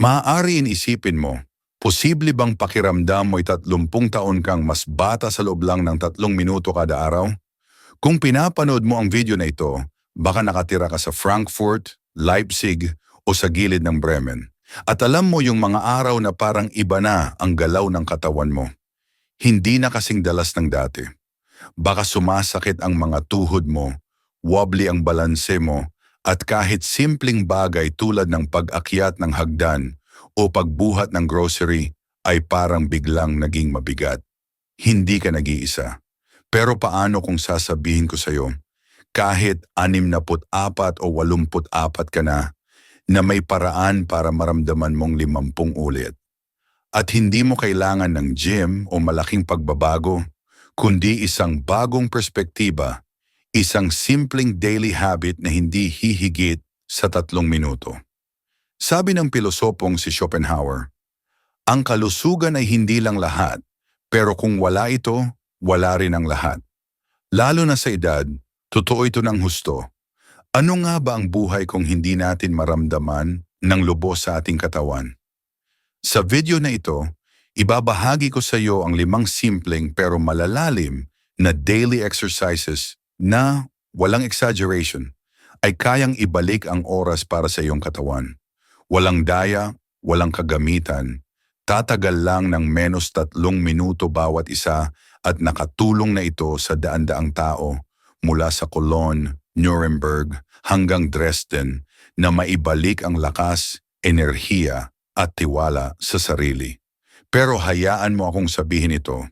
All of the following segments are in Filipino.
Maaari isipin mo, posible bang pakiramdam mo'y 30 taon kang mas bata sa loob lang ng tatlong minuto kada araw? Kung pinapanood mo ang video na ito, baka nakatira ka sa Frankfurt, Leipzig o sa gilid ng Bremen. At alam mo yung mga araw na parang iba na ang galaw ng katawan mo. Hindi na kasing dalas ng dati. Baka sumasakit ang mga tuhod mo, wobbly ang balanse mo, at kahit simpleng bagay tulad ng pag-akyat ng hagdan o pagbuhat ng grocery ay parang biglang naging mabigat. Hindi ka nag-iisa. Pero paano kung sasabihin ko sa'yo, kahit 64 o 84 ka na, na may paraan para maramdaman mong limampung ulit. At hindi mo kailangan ng gym o malaking pagbabago, kundi isang bagong perspektiba, isang simpleng daily habit na hindi hihigit sa tatlong minuto. Sabi ng pilosopong si Schopenhauer, ang kalusugan ay hindi lang lahat, pero kung wala ito, wala rin ang lahat. Lalo na sa edad, totoo ito ng husto. Ano nga ba ang buhay kung hindi natin maramdaman ng lubos sa ating katawan? Sa video na ito, ibabahagi ko sa iyo ang limang simpleng pero malalalim na daily exercises na, walang exaggeration, ay kayang ibalik ang oras para sa iyong katawan. Walang daya, walang kagamitan, tatagal lang ng menos tatlong minuto bawat isa at nakatulong na ito sa daan-daang tao mula sa Cologne, Nuremberg hanggang Dresden na maibalik ang lakas, enerhiya at tiwala sa sarili. Pero hayaan mo akong sabihin ito,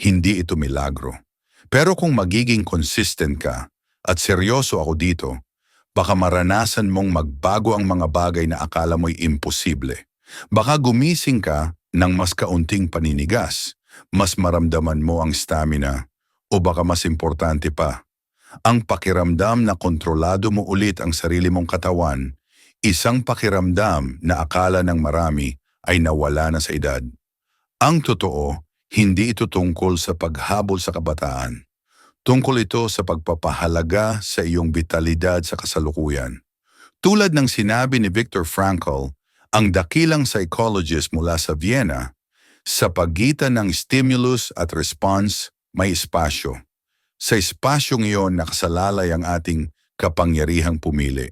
hindi ito milagro. Pero kung magiging consistent ka at seryoso ako dito, baka maranasan mong magbago ang mga bagay na akala mo'y imposible. Baka gumising ka ng mas kaunting paninigas, mas maramdaman mo ang stamina, o baka mas importante pa, ang pakiramdam na kontrolado mo ulit ang sarili mong katawan, isang pakiramdam na akala ng marami ay nawala na sa edad. Ang totoo, hindi ito tungkol sa paghabol sa kabataan. Tungkol ito sa pagpapahalaga sa iyong vitalidad sa kasalukuyan. Tulad ng sinabi ni Viktor Frankl, ang dakilang psychologist mula sa Vienna, sa pagitan ng stimulus at response may espasyo. Sa espasyong iyon nakasalalay ang ating kapangyarihang pumili.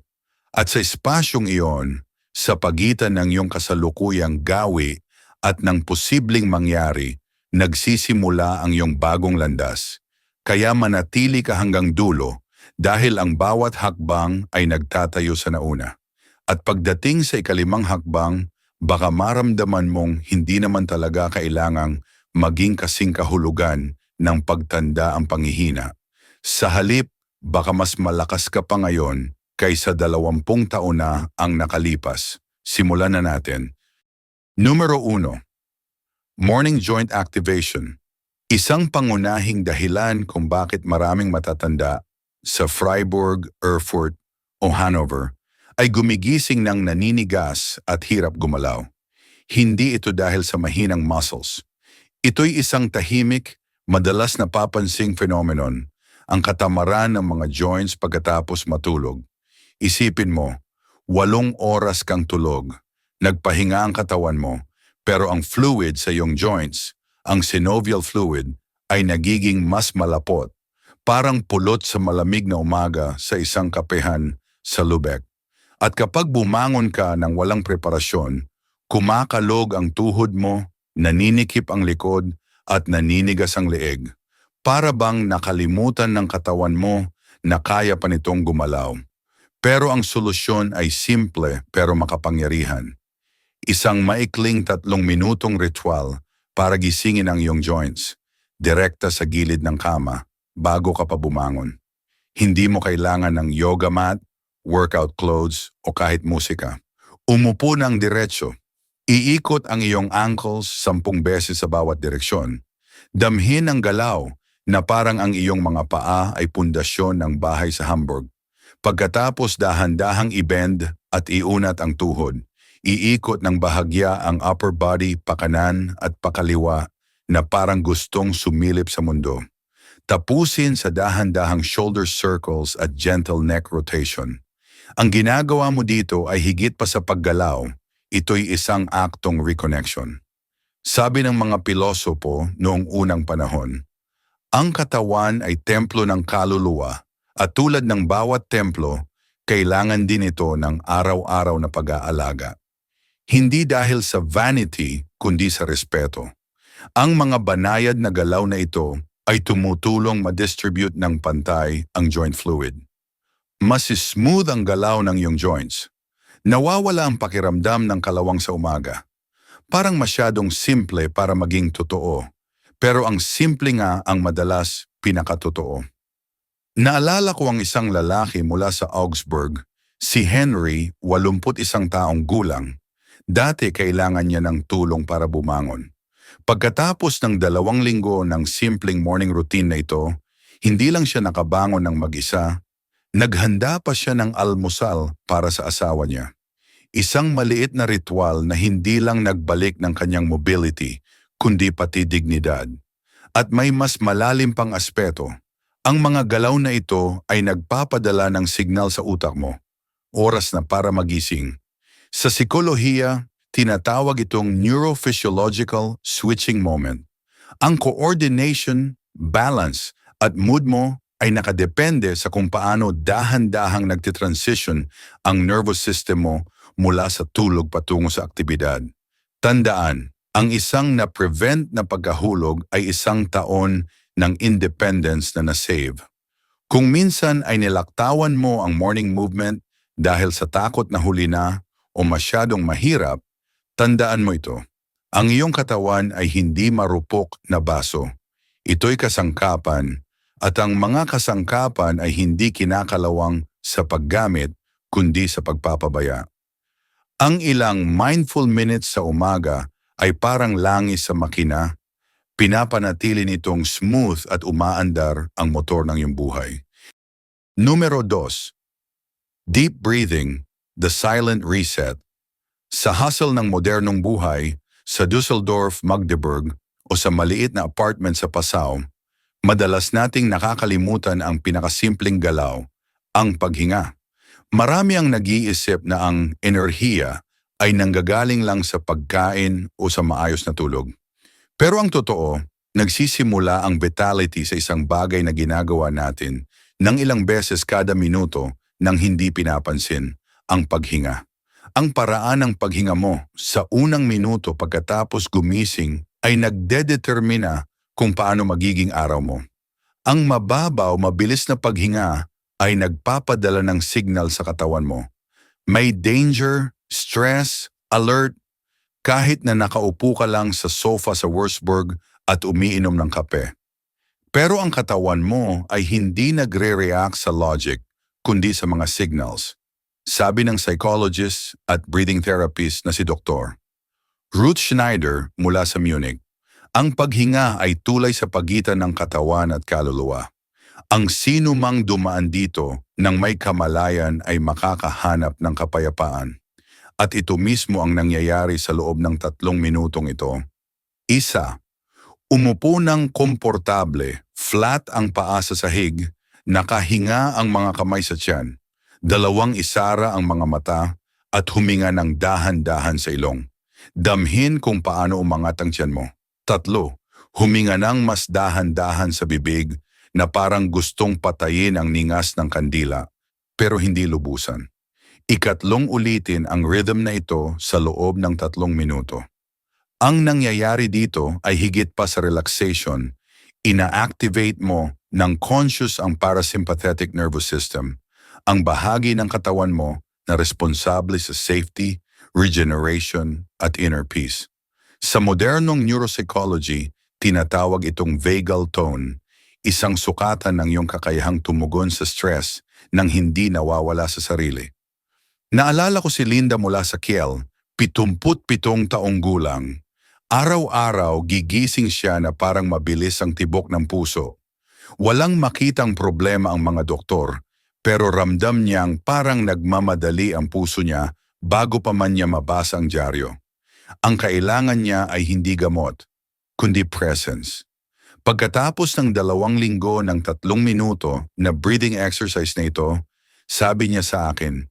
At sa espasyong iyon, sa pagitan ng iyong kasalukuyang gawi at ng posibleng mangyari, nagsisimula ang iyong bagong landas. Kaya manatili ka hanggang dulo dahil ang bawat hakbang ay nagtatayo sa nauna. At pagdating sa ikalimang hakbang, baka maramdaman mong hindi naman talaga kailangang maging kasing kahulugan ng pagtanda ang pangihina. Sa halip, baka mas malakas ka pa ngayon kaysa dalawampung taon na ang nakalipas. Simulan na natin. Numero 1. Morning Joint Activation. Isang pangunahing dahilan kung bakit maraming matatanda sa Freiburg, Erfurt o Hanover ay gumigising ng naninigas at hirap gumalaw. Hindi ito dahil sa mahinang muscles. Ito'y isang tahimik, madalas napapansing phenomenon, ang katamaran ng mga joints pagkatapos matulog. Isipin mo, walong oras kang tulog, nagpahinga ang katawan mo, pero ang fluid sa iyong joints, ang synovial fluid, ay nagiging mas malapot, parang pulot sa malamig na umaga sa isang kapehan sa Lubeck. At kapag bumangon ka ng walang preparasyon, kumakalog ang tuhod mo, naninikip ang likod, at naninigas ang leeg. Para bang nakalimutan ng katawan mo na kaya pa nitong gumalaw. Pero ang solusyon ay simple pero makapangyarihan. Isang maikling tatlong minutong ritual para gisingin ang iyong joints, direkta sa gilid ng kama, bago ka pa bumangon. Hindi mo kailangan ng yoga mat, workout clothes o kahit musika. Umupo ng diretso. Iikot ang iyong ankles sampung beses sa bawat direksyon. Damhin ang galaw na parang ang iyong mga paa ay pundasyon ng bahay sa Hamburg. Pagkatapos dahan-dahang i-bend at iunat ang tuhod, iikot ng bahagya ang upper body pakanan at pakaliwa na parang gustong sumilip sa mundo. Tapusin sa dahan-dahang shoulder circles at gentle neck rotation. Ang ginagawa mo dito ay higit pa sa paggalaw, ito'y isang aktong reconnection. Sabi ng mga pilosopo noong unang panahon, ang katawan ay templo ng kaluluwa at tulad ng bawat templo, kailangan din ito ng araw-araw na pag-aalaga. Hindi dahil sa vanity, kundi sa respeto. Ang mga banayad na galaw na ito ay tumutulong ma-distribute ng pantay ang joint fluid. Mas smooth ang galaw ng iyong joints. Nawawala ang pakiramdam ng kalawang sa umaga. Parang masyadong simple para maging totoo. Pero ang simple nga ang madalas pinakatotoo. Naalala ko ang isang lalaki mula sa Augsburg, si Henry, 81 taong gulang. Dati kailangan niya ng tulong para bumangon. Pagkatapos ng dalawang linggo ng simpleng morning routine na ito, hindi lang siya nakabangon ng mag-isa, naghanda pa siya ng almusal para sa asawa niya. Isang maliit na ritual na hindi lang nagbalik ng kanyang mobility, kundi pati dignidad. At may mas malalim pang aspeto. Ang mga galaw na ito ay nagpapadala ng signal sa utak mo. Oras na para magising. Sa psikolohiya, tinatawag itong neurophysiological switching moment. Ang coordination, balance, at mood mo ay nakadepende sa kung paano dahan-dahang nagtitransition ang nervous system mo mula sa tulog patungo sa aktibidad. Tandaan, ang isang na-prevent na pagkahulog ay isang taon ng independence na na-save. Kung minsan ay nilaktawan mo ang morning movement dahil sa takot na huli na o masyadong mahirap, tandaan mo ito. Ang iyong katawan ay hindi marupok na baso. Ito'y kasangkapan at ang mga kasangkapan ay hindi kinakalawang sa paggamit kundi sa pagpapabaya. Ang ilang mindful minutes sa umaga ay parang langis sa makina, pinapanatili nitong smooth at umaandar ang motor ng iyong buhay. Numero 2. Deep breathing, the silent reset. Sa hustle ng modernong buhay, sa Dusseldorf, Magdeburg o sa maliit na apartment sa Pasao, madalas nating nakakalimutan ang pinakasimpleng galaw, ang paghinga. Marami ang nag-iisip na ang enerhiya ay nanggagaling lang sa pagkain o sa maayos na tulog. Pero ang totoo, nagsisimula ang vitality sa isang bagay na ginagawa natin ng ilang beses kada minuto nang hindi pinapansin, ang paghinga. Ang paraan ng paghinga mo sa unang minuto pagkatapos gumising ay nagdedetermina kung paano magiging araw mo. Ang mababaw, mabilis na paghinga ay nagpapadala ng signal sa katawan mo. May danger, stress, alert, kahit na nakaupo ka lang sa sofa sa Wurzburg at umiinom ng kape. Pero ang katawan mo ay hindi nagre-react sa logic, kundi sa mga signals. Sabi ng psychologist at breathing therapist na si Dr. Ruth Schneider mula sa Munich, ang paghinga ay tulay sa pagitan ng katawan at kaluluwa. Ang sino mang dumaan dito nang may kamalayan ay makakahanap ng kapayapaan. At ito mismo ang nangyayari sa loob ng tatlong minutong ito. Isa, umupo ng komportable, flat ang paa sa sahig, nakahinga ang mga kamay sa tiyan, dalawang isara ang mga mata at huminga ng dahan-dahan sa ilong. Damhin kung paano umangat ang tiyan mo. Tatlo, huminga ng mas dahan-dahan sa bibig na parang gustong patayin ang ningas ng kandila pero hindi lubusan. Ikatlong ulitin ang rhythm na ito sa loob ng tatlong minuto. Ang nangyayari dito ay higit pa sa relaxation, ina-activate mo ng conscious ang parasympathetic nervous system ang bahagi ng katawan mo na responsable sa safety, regeneration, at inner peace. Sa modernong neuropsychology, tinatawag itong vagal tone, isang sukatan ng iyong kakayahang tumugon sa stress nang hindi nawawala sa sarili. Naalala ko si Linda mula sa Kiel, 77 taong gulang. Araw-araw gigising siya na parang mabilis ang tibok ng puso. Walang makitang problema ang mga doktor pero ramdam niyang parang nagmamadali ang puso niya bago pa man niya mabasa ang dyaryo. Ang kailangan niya ay hindi gamot, kundi presence. Pagkatapos ng dalawang linggo ng tatlong minuto na breathing exercise na ito, sabi niya sa akin,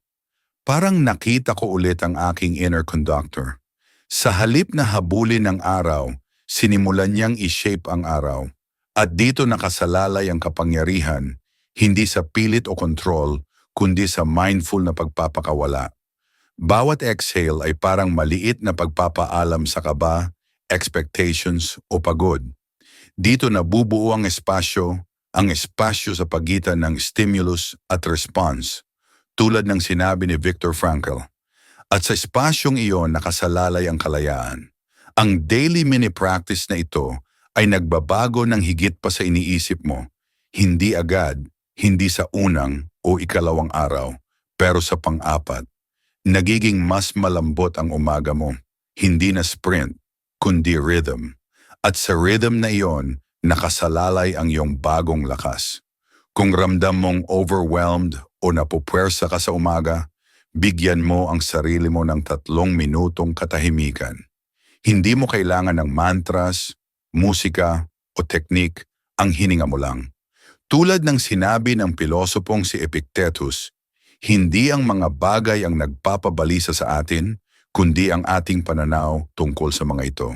Parang nakita ko ulit ang aking inner conductor. Sa halip na habulin ng araw, sinimulan niyang i-shape ang araw. At dito nakasalalay ang kapangyarihan, hindi sa pilit o control, kundi sa mindful na pagpapakawala. Bawat exhale ay parang maliit na pagpapaalam sa kaba, expectations o pagod. Dito nabubuo ang espasyo, ang espasyo sa pagitan ng stimulus at response, tulad ng sinabi ni Viktor Frankl. At sa espasyong iyon nakasalalay ang kalayaan. Ang daily mini practice na ito ay nagbabago ng higit pa sa iniisip mo. Hindi agad, hindi sa unang o ikalawang araw, pero sa pang-apat. Nagiging mas malambot ang umaga mo. Hindi na sprint, kundi rhythm. At sa rhythm na iyon, nakasalalay ang iyong bagong lakas. Kung ramdam mong overwhelmed o napupwersa ka sa umaga, bigyan mo ang sarili mo ng tatlong minutong katahimikan. Hindi mo kailangan ng mantras, musika o teknik, ang hininga mo lang. Tulad ng sinabi ng pilosopong si Epictetus, hindi ang mga bagay ang nagpapabalisa sa atin, kundi ang ating pananaw tungkol sa mga ito.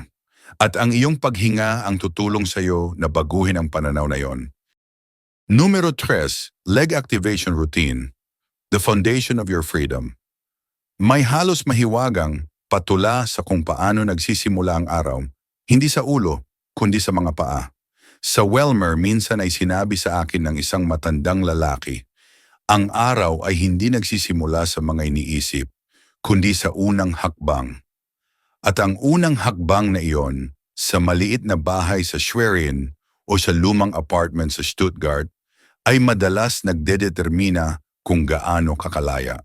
At ang iyong paghinga ang tutulong sa iyo na baguhin ang pananaw na yon. Numero 3, leg activation routine. The foundation of your freedom. May halos mahiwagang patula sa kung paano nagsisimula ang araw, hindi sa ulo, kundi sa mga paa. Sa Welmer, minsan ay sinabi sa akin ng isang matandang lalaki, ang araw ay hindi nagsisimula sa mga iniisip, kundi sa unang hakbang. At ang unang hakbang na iyon, sa maliit na bahay sa Schwerin o sa lumang apartment sa Stuttgart, ay madalas nagdedetermina kung gaano kakalaya.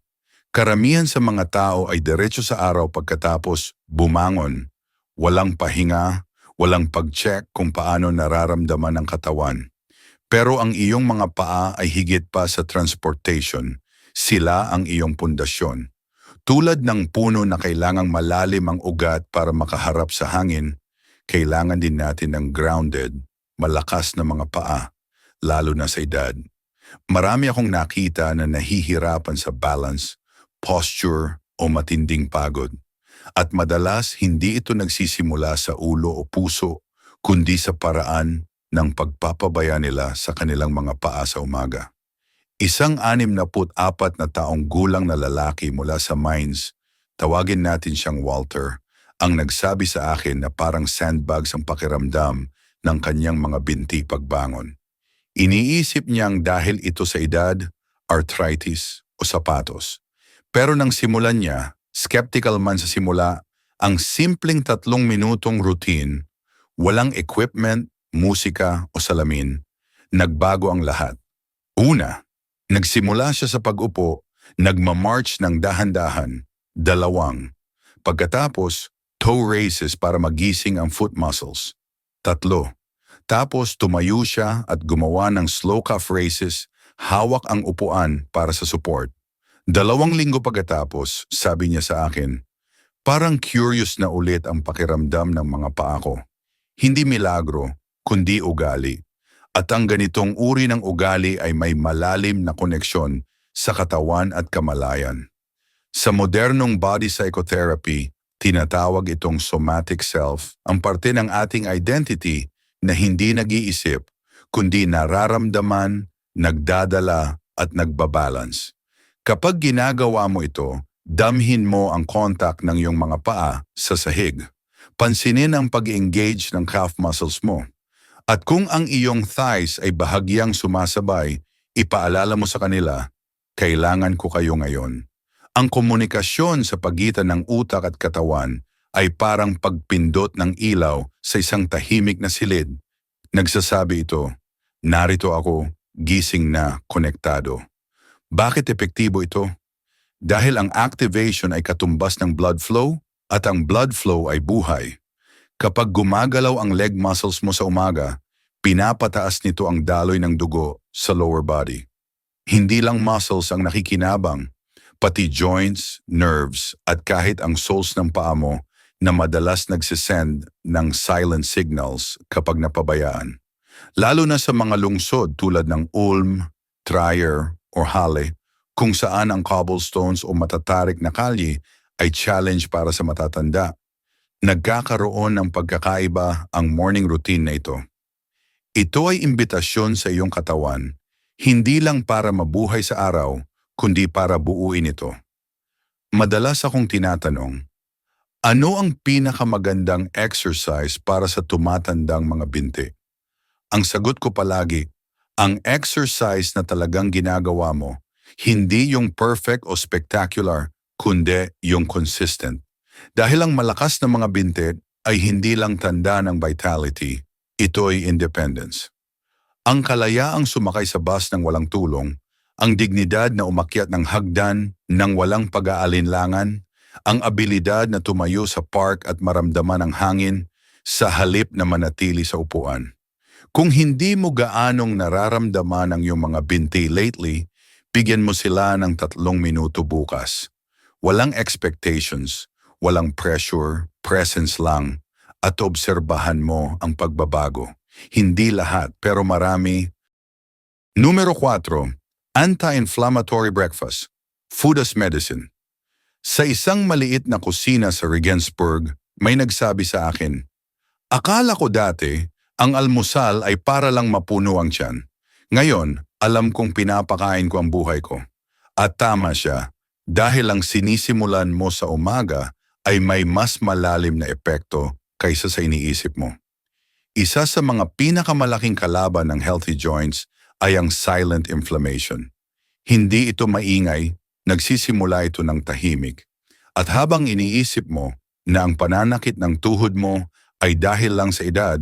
Karamihan sa mga tao ay diretso sa araw pagkatapos bumangon, walang pahinga, walang pag-check kung paano nararamdaman ang katawan. Pero ang iyong mga paa ay higit pa sa transportation. Sila ang iyong pundasyon. Tulad ng puno na kailangang malalim ang ugat para makaharap sa hangin, kailangan din natin ng grounded, malakas na mga paa, lalo na sa edad. Marami akong nakita na nahihirapan sa balance, posture o matinding pagod. At madalas hindi ito nagsisimula sa ulo o puso, kundi sa paraan ng pagpapabaya nila sa kanilang mga paa sa umaga. Isang anim na put apat na taong gulang na lalaki mula sa mines, tawagin natin siyang Walter, ang nagsabi sa akin na parang sandbags ang pakiramdam ng kanyang mga binti pagbangon. Iniisip niyang dahil ito sa edad, arthritis o sapatos. Pero nang simulan niya, skeptical man sa simula, ang simpleng tatlong minutong routine, walang equipment, musika o salamin, nagbago ang lahat. Una, Nagsimula siya sa pag-upo, nagmamarch ng dahan-dahan, dalawang. Pagkatapos, toe raises para magising ang foot muscles. Tatlo. Tapos tumayo siya at gumawa ng slow calf raises, hawak ang upuan para sa support. Dalawang linggo pagkatapos, sabi niya sa akin, parang curious na ulit ang pakiramdam ng mga paa ko. Hindi milagro, kundi ugali. At ang ganitong uri ng ugali ay may malalim na koneksyon sa katawan at kamalayan. Sa modernong body psychotherapy, tinatawag itong somatic self, ang parte ng ating identity na hindi nag-iisip, kundi nararamdaman, nagdadala at nagbabalance. Kapag ginagawa mo ito, damhin mo ang contact ng iyong mga paa sa sahig. Pansinin ang pag-engage ng calf muscles mo. At kung ang iyong thighs ay bahagyang sumasabay, ipaalala mo sa kanila, kailangan ko kayo ngayon. Ang komunikasyon sa pagitan ng utak at katawan ay parang pagpindot ng ilaw sa isang tahimik na silid. Nagsasabi ito, narito ako, gising na, konektado. Bakit epektibo ito? Dahil ang activation ay katumbas ng blood flow at ang blood flow ay buhay. Kapag gumagalaw ang leg muscles mo sa umaga, pinapataas nito ang daloy ng dugo sa lower body. Hindi lang muscles ang nakikinabang, pati joints, nerves at kahit ang soles ng paa mo na madalas nagsisend ng silent signals kapag napabayaan. Lalo na sa mga lungsod tulad ng Ulm, Trier, or Halle, kung saan ang cobblestones o matatarik na kalye ay challenge para sa matatanda. Nagkakaroon ng pagkakaiba ang morning routine na ito. Ito ay imbitasyon sa iyong katawan, hindi lang para mabuhay sa araw, kundi para buuin ito. Madalas akong tinatanong, ano ang pinakamagandang exercise para sa tumatandang mga binti? Ang sagot ko palagi, ang exercise na talagang ginagawa mo, hindi yung perfect o spectacular, kundi yung consistent. Dahil ang malakas na mga binti ay hindi lang tanda ng vitality, ito ay independence. Ang kalayaang sumakay sa bus ng walang tulong, ang dignidad na umakyat ng hagdan ng walang pag-aalinlangan, ang abilidad na tumayo sa park at maramdaman ang hangin sa halip na manatili sa upuan. Kung hindi mo gaanong nararamdaman ang iyong mga binti lately, bigyan mo sila ng tatlong minuto bukas. Walang expectations, walang pressure, presence lang, at obserbahan mo ang pagbabago. Hindi lahat, pero marami. Numero 4. Anti-inflammatory breakfast. Food as medicine. Sa isang maliit na kusina sa Regensburg, may nagsabi sa akin, Akala ko dati, ang almusal ay para lang mapuno ang tiyan. Ngayon, alam kong pinapakain ko ang buhay ko. At tama siya, dahil ang sinisimulan mo sa umaga ay may mas malalim na epekto kaysa sa iniisip mo. Isa sa mga pinakamalaking kalaban ng healthy joints ay ang silent inflammation. Hindi ito maingay, nagsisimula ito ng tahimik. At habang iniisip mo na ang pananakit ng tuhod mo ay dahil lang sa edad,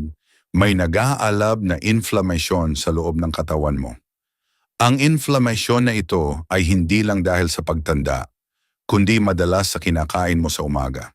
may nag-aalab na inflammation sa loob ng katawan mo. Ang inflammation na ito ay hindi lang dahil sa pagtanda, kundi madalas sa kinakain mo sa umaga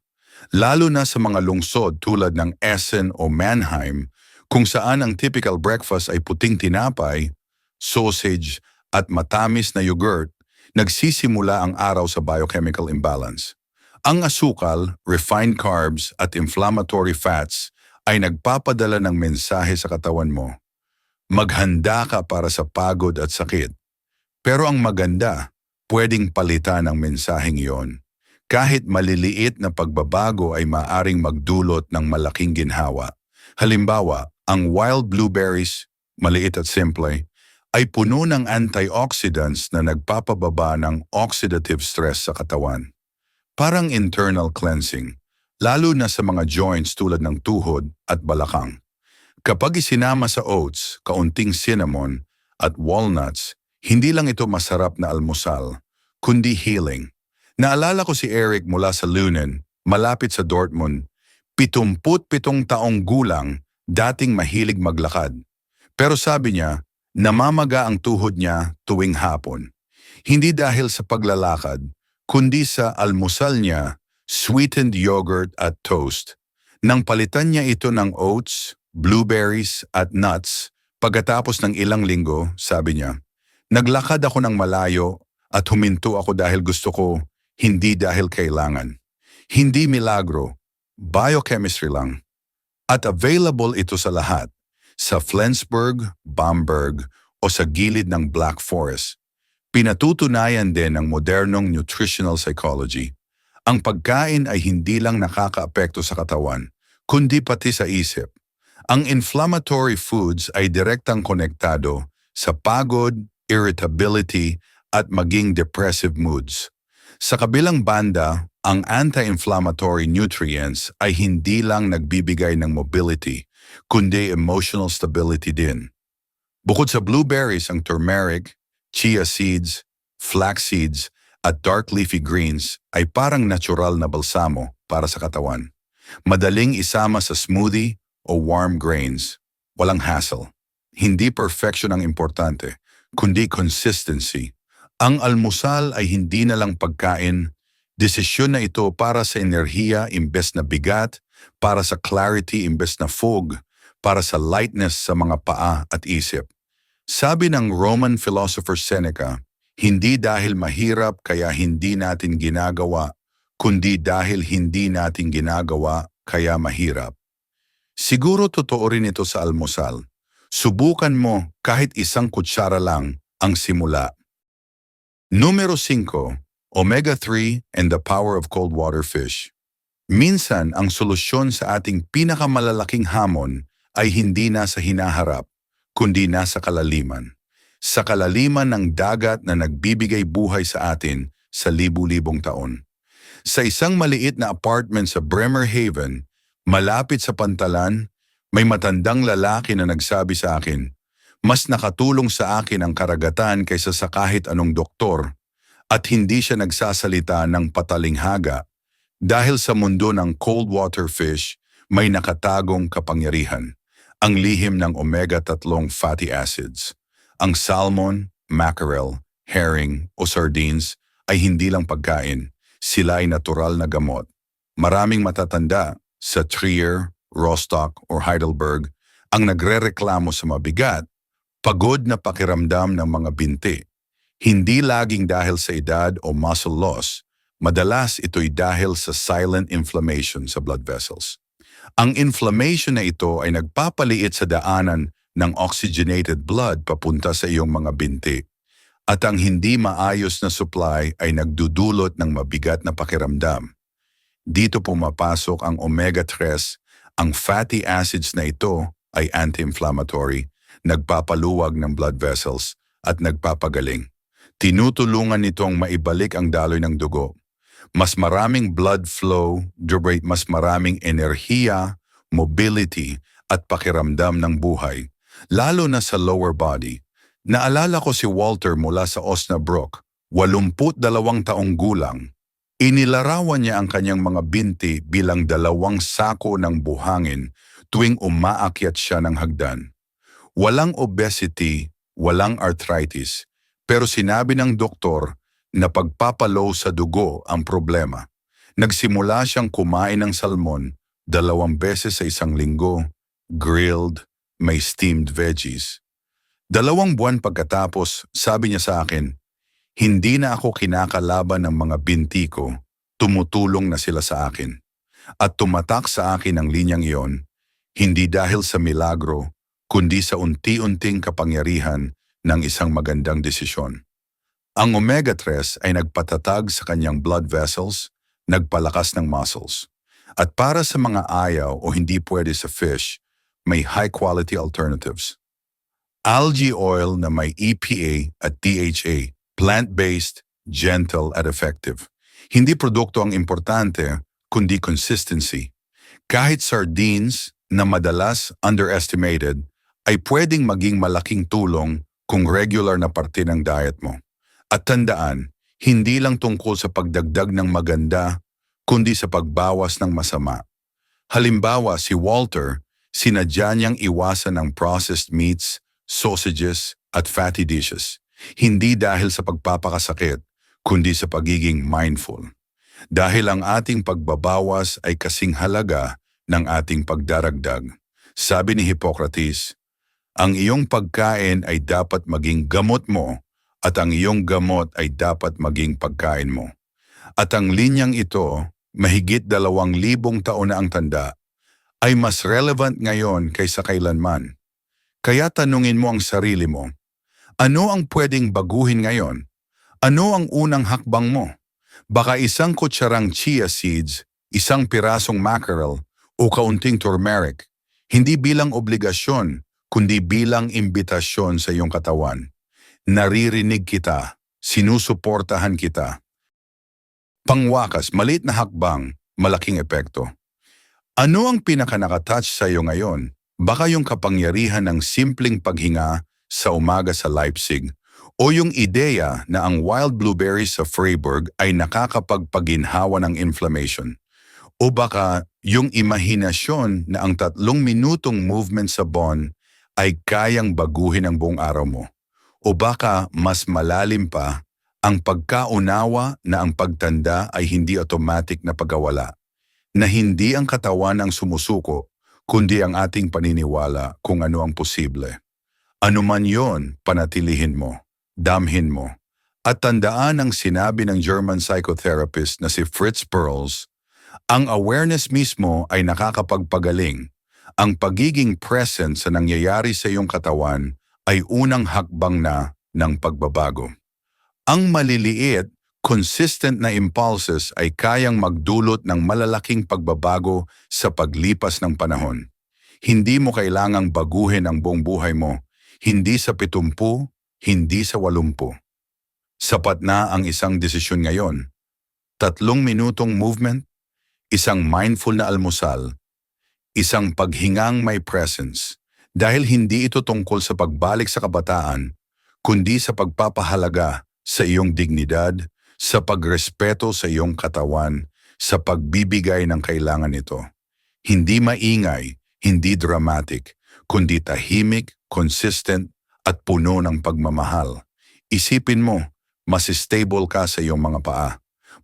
lalo na sa mga lungsod tulad ng Essen o Mannheim kung saan ang typical breakfast ay puting tinapay, sausage at matamis na yogurt, nagsisimula ang araw sa biochemical imbalance. Ang asukal, refined carbs at inflammatory fats ay nagpapadala ng mensahe sa katawan mo. Maghanda ka para sa pagod at sakit. Pero ang maganda, pwedeng palitan ang mensaheng iyon kahit maliliit na pagbabago ay maaring magdulot ng malaking ginhawa. Halimbawa, ang wild blueberries, maliit at simple, ay puno ng antioxidants na nagpapababa ng oxidative stress sa katawan. Parang internal cleansing, lalo na sa mga joints tulad ng tuhod at balakang. Kapag isinama sa oats, kaunting cinnamon at walnuts, hindi lang ito masarap na almusal, kundi healing. Naalala ko si Eric mula sa Lunen, malapit sa Dortmund. 77 taong gulang, dating mahilig maglakad. Pero sabi niya, namamaga ang tuhod niya tuwing hapon. Hindi dahil sa paglalakad, kundi sa almusal niya, sweetened yogurt at toast. Nang palitan niya ito ng oats, blueberries at nuts, pagkatapos ng ilang linggo, sabi niya, Naglakad ako ng malayo at huminto ako dahil gusto ko hindi dahil kailangan. Hindi milagro, biochemistry lang. At available ito sa lahat, sa Flensburg, Bamberg o sa gilid ng Black Forest. Pinatutunayan din ng modernong nutritional psychology. Ang pagkain ay hindi lang nakakaapekto sa katawan, kundi pati sa isip. Ang inflammatory foods ay direktang konektado sa pagod, irritability at maging depressive moods. Sa kabilang banda, ang anti-inflammatory nutrients ay hindi lang nagbibigay ng mobility, kundi emotional stability din. Bukod sa blueberries ang turmeric, chia seeds, flax seeds, at dark leafy greens ay parang natural na balsamo para sa katawan. Madaling isama sa smoothie o warm grains. Walang hassle. Hindi perfection ang importante, kundi consistency ang almusal ay hindi na lang pagkain, desisyon na ito para sa enerhiya imbes na bigat, para sa clarity imbes na fog, para sa lightness sa mga paa at isip. Sabi ng Roman philosopher Seneca, hindi dahil mahirap kaya hindi natin ginagawa, kundi dahil hindi natin ginagawa kaya mahirap. Siguro totoo rin ito sa almusal. Subukan mo kahit isang kutsara lang ang simula Numero 5, omega-3 and the power of cold water fish. Minsan, ang solusyon sa ating pinakamalalaking hamon ay hindi nasa hinaharap, kundi nasa kalaliman. Sa kalaliman ng dagat na nagbibigay buhay sa atin sa libu-libong taon. Sa isang maliit na apartment sa Bremerhaven, malapit sa pantalan, may matandang lalaki na nagsabi sa akin, mas nakatulong sa akin ang karagatan kaysa sa kahit anong doktor at hindi siya nagsasalita ng patalinghaga dahil sa mundo ng cold water fish may nakatagong kapangyarihan, ang lihim ng omega-3 fatty acids. Ang salmon, mackerel, herring o sardines ay hindi lang pagkain, sila ay natural na gamot. Maraming matatanda sa Trier, Rostock or Heidelberg ang nagrereklamo sa mabigat, pagod na pakiramdam ng mga binti. Hindi laging dahil sa edad o muscle loss, madalas ito'y dahil sa silent inflammation sa blood vessels. Ang inflammation na ito ay nagpapaliit sa daanan ng oxygenated blood papunta sa iyong mga binti. At ang hindi maayos na supply ay nagdudulot ng mabigat na pakiramdam. Dito pumapasok ang omega-3, ang fatty acids na ito ay anti-inflammatory, nagpapaluwag ng blood vessels at nagpapagaling. Tinutulungan nitong maibalik ang daloy ng dugo. Mas maraming blood flow, mas maraming enerhiya, mobility at pakiramdam ng buhay, lalo na sa lower body. Naalala ko si Walter mula sa Osnabrück, 82 taong gulang. Inilarawan niya ang kanyang mga binti bilang dalawang sako ng buhangin tuwing umaakyat siya ng hagdan. Walang obesity, walang arthritis, pero sinabi ng doktor na pagpapalow sa dugo ang problema. Nagsimula siyang kumain ng salmon dalawang beses sa isang linggo, grilled, may steamed veggies. Dalawang buwan pagkatapos, sabi niya sa akin, hindi na ako kinakalaban ng mga binti ko, tumutulong na sila sa akin. At tumatak sa akin ang linyang iyon, hindi dahil sa milagro, kundi sa unti-unting kapangyarihan ng isang magandang desisyon. Ang omega-3 ay nagpatatag sa kanyang blood vessels, nagpalakas ng muscles. At para sa mga ayaw o hindi pwede sa fish, may high-quality alternatives. Algae oil na may EPA at DHA, plant-based, gentle at effective. Hindi produkto ang importante, kundi consistency. Kahit sardines na madalas underestimated ay pwedeng maging malaking tulong kung regular na parte ng diet mo. At tandaan, hindi lang tungkol sa pagdagdag ng maganda, kundi sa pagbawas ng masama. Halimbawa, si Walter, sinadya niyang iwasan ng processed meats, sausages, at fatty dishes. Hindi dahil sa pagpapakasakit, kundi sa pagiging mindful. Dahil ang ating pagbabawas ay kasing halaga ng ating pagdaragdag. Sabi ni Hippocrates, ang iyong pagkain ay dapat maging gamot mo at ang iyong gamot ay dapat maging pagkain mo. At ang linyang ito, mahigit dalawang libong taon na ang tanda, ay mas relevant ngayon kaysa kailanman. Kaya tanungin mo ang sarili mo, ano ang pwedeng baguhin ngayon? Ano ang unang hakbang mo? Baka isang kutsarang chia seeds, isang pirasong mackerel, o kaunting turmeric, hindi bilang obligasyon, kundi bilang imbitasyon sa iyong katawan. Naririnig kita, sinusuportahan kita. Pangwakas, malit na hakbang, malaking epekto. Ano ang pinakanakatouch sa iyo ngayon? Baka yung kapangyarihan ng simpleng paghinga sa umaga sa Leipzig o yung ideya na ang wild blueberries sa Freiburg ay nakakapagpaginhawa ng inflammation. O baka yung imahinasyon na ang tatlong minutong movement sa Bonn ay kayang baguhin ang buong araw mo. O baka mas malalim pa, ang pagkaunawa na ang pagtanda ay hindi automatic na pagkawala, na hindi ang katawan ang sumusuko, kundi ang ating paniniwala kung ano ang posible. Ano man yon, panatilihin mo, damhin mo. At tandaan ang sinabi ng German psychotherapist na si Fritz Perls, ang awareness mismo ay nakakapagpagaling ang pagiging present sa nangyayari sa iyong katawan ay unang hakbang na ng pagbabago. Ang maliliit, consistent na impulses ay kayang magdulot ng malalaking pagbabago sa paglipas ng panahon. Hindi mo kailangang baguhin ang buong buhay mo, hindi sa pitumpu, hindi sa walumpu. Sapat na ang isang desisyon ngayon. Tatlong minutong movement, isang mindful na almusal, isang paghingang may presence. Dahil hindi ito tungkol sa pagbalik sa kabataan, kundi sa pagpapahalaga sa iyong dignidad, sa pagrespeto sa iyong katawan, sa pagbibigay ng kailangan nito. Hindi maingay, hindi dramatic, kundi tahimik, consistent, at puno ng pagmamahal. Isipin mo, mas stable ka sa iyong mga paa.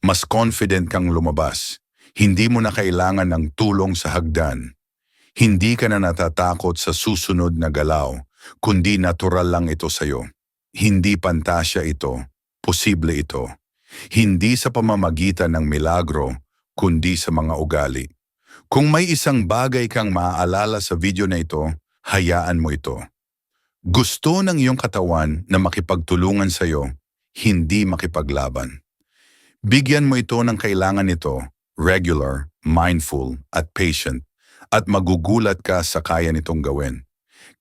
Mas confident kang lumabas. Hindi mo na kailangan ng tulong sa hagdan. Hindi ka na natatakot sa susunod na galaw, kundi natural lang ito sa iyo. Hindi pantasya ito, posible ito. Hindi sa pamamagitan ng milagro, kundi sa mga ugali. Kung may isang bagay kang maaalala sa video na ito, hayaan mo ito. Gusto ng iyong katawan na makipagtulungan sa iyo, hindi makipaglaban. Bigyan mo ito ng kailangan nito, regular, mindful, at patient, at magugulat ka sa kaya nitong gawin.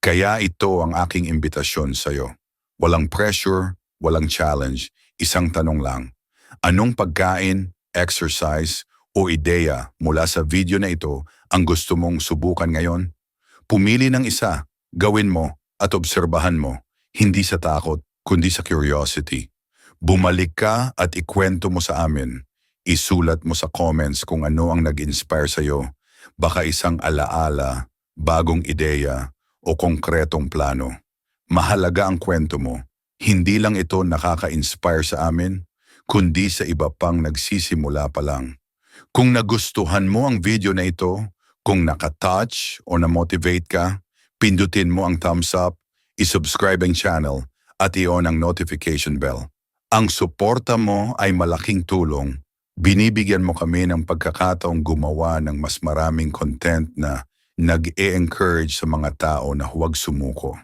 Kaya ito ang aking imbitasyon sa iyo. Walang pressure, walang challenge, isang tanong lang. Anong pagkain, exercise, o ideya mula sa video na ito ang gusto mong subukan ngayon? Pumili ng isa, gawin mo, at obserbahan mo, hindi sa takot, kundi sa curiosity. Bumalik ka at ikwento mo sa amin. Isulat mo sa comments kung ano ang nag-inspire sa iyo. Baka isang alaala, bagong ideya, o konkretong plano. Mahalaga ang kwento mo. Hindi lang ito nakaka-inspire sa amin, kundi sa iba pang nagsisimula pa lang. Kung nagustuhan mo ang video na ito, kung nakatouch o na-motivate ka, pindutin mo ang thumbs up, isubscribe ang channel, at i-on ang notification bell. Ang suporta mo ay malaking tulong. Binibigyan mo kami ng pagkakataong gumawa ng mas maraming content na nag-e-encourage sa mga tao na huwag sumuko.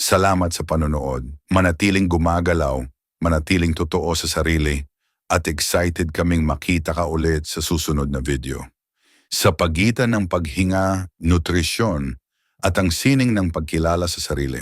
Salamat sa panonood. Manatiling gumagalaw, manatiling totoo sa sarili, at excited kaming makita ka ulit sa susunod na video. Sa pagitan ng paghinga, nutrisyon, at ang sining ng pagkilala sa sarili.